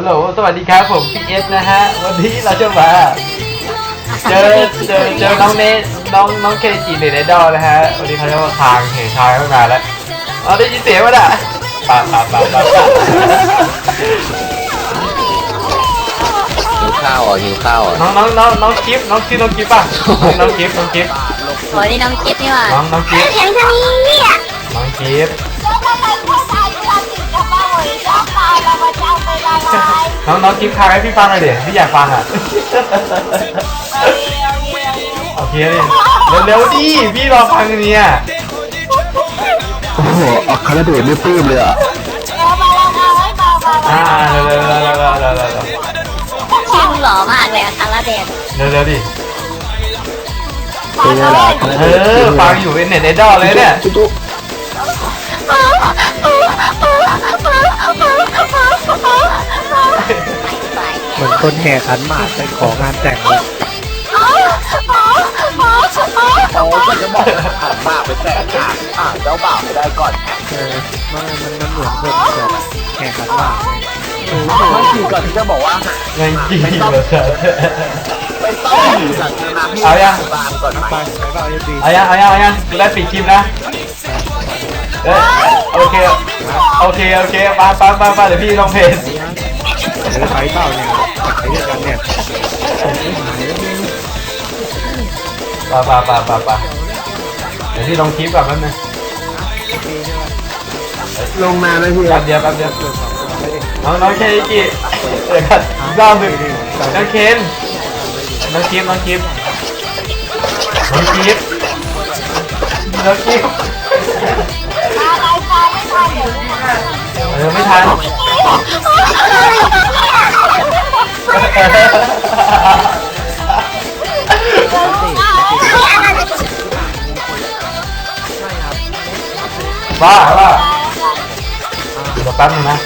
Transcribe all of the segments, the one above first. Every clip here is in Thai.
ฮัลโหล สวัสดีครับผมพีเอสนะฮะ วันนี้เราจะมาเจอเจอเจอน้องเนน้องน้องเคจิเนตไอดอลนะฮะ วันนี้เขาจะมาคางเห็นคางตั้งนานแล้วเอาได้ยินเสียงมั้ยอะป่าป่าป่าป่าป่าหิวข้าวอะหิวข้าวอะน้องน้องน้องน้องกิฟน้องชื่อน้องกิฟป่ะ น้องกิฟน้องกิฟโอ้ยนี่น้องกิ๊บนี่หว่าน้องน้องกิฟแข็งชะนีอะน้องกิฟ น้องน้องกิฟคางให้พี่ฟังหน่อยเดี๋ยวพี่อยากฟังอะ เอาเร็วเร็วเร็วโอเคดิเร็วๆดิพี่รอฟังเนี่ยโอ้โหอัครเดชไม่ปลื้มเลยอะเอามาแล้วเอาไว้มามามาอ่าเร็วๆเร็วๆเร็วๆเร็วๆเร็วๆเร็วชื่อมึงหล่อมากเลยอะคาราเดนๆเร็วๆดิเป็นไงล่ะเออฟังอยู่เป็นเน็ตไอดอลเลยเนี่ย จุ๊บไป คนแห่ขันหมากไปของานแต่งเลยเขาก็จะบอกขันมากไปแต่งงานอะเจ้าบ่าวไม่ได้ก่อนเออมันมันมันเหมือนคนแบบแห่ขันหมากไม่คือก่อนที่จะบอกว่าเงินกี่เปอร์เซ็นไม่ต้องอยู่กับนางให้เอายังบางก่อนไหมไปไปเปล่าเอฟดีเอายังเอายังเอายังกูได้ปิดคลิปนะโอเค โอเค โอเคไปไปไปไปเดี๋ยวพี่ลองเพจ หรือไปเปล่าเนี่ยไปด้วยกันเนี่ยผมไม่หาปไปไปไปไปเดี๋ยวพี่ลงคลิปแบบนั้นนะลงมาไหมพี่แป๊บเดียวแป๊บเดียวน้องน้องเคจิเดี๋ยวกันรอบหนึ่งน้องเคนน้องคลิปน้องคลิปน้องคลิปน้องคลิปอะไรตาไม่ทันเดี๋ยวนี้นะ เออไม่ทันบ้าบ้าเดี๋ยวแป๊บนึงนะ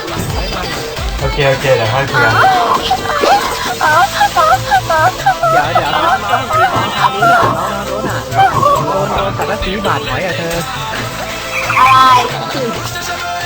โอเค โอเคเดี๋ยวค่อยคุยกันเดี๋ยวเดี๋ยวน้องน้องน้องทางนี้อะน้องน้องโดนอะโดนโดนสังกะสีบาดไหมอะเธออะไร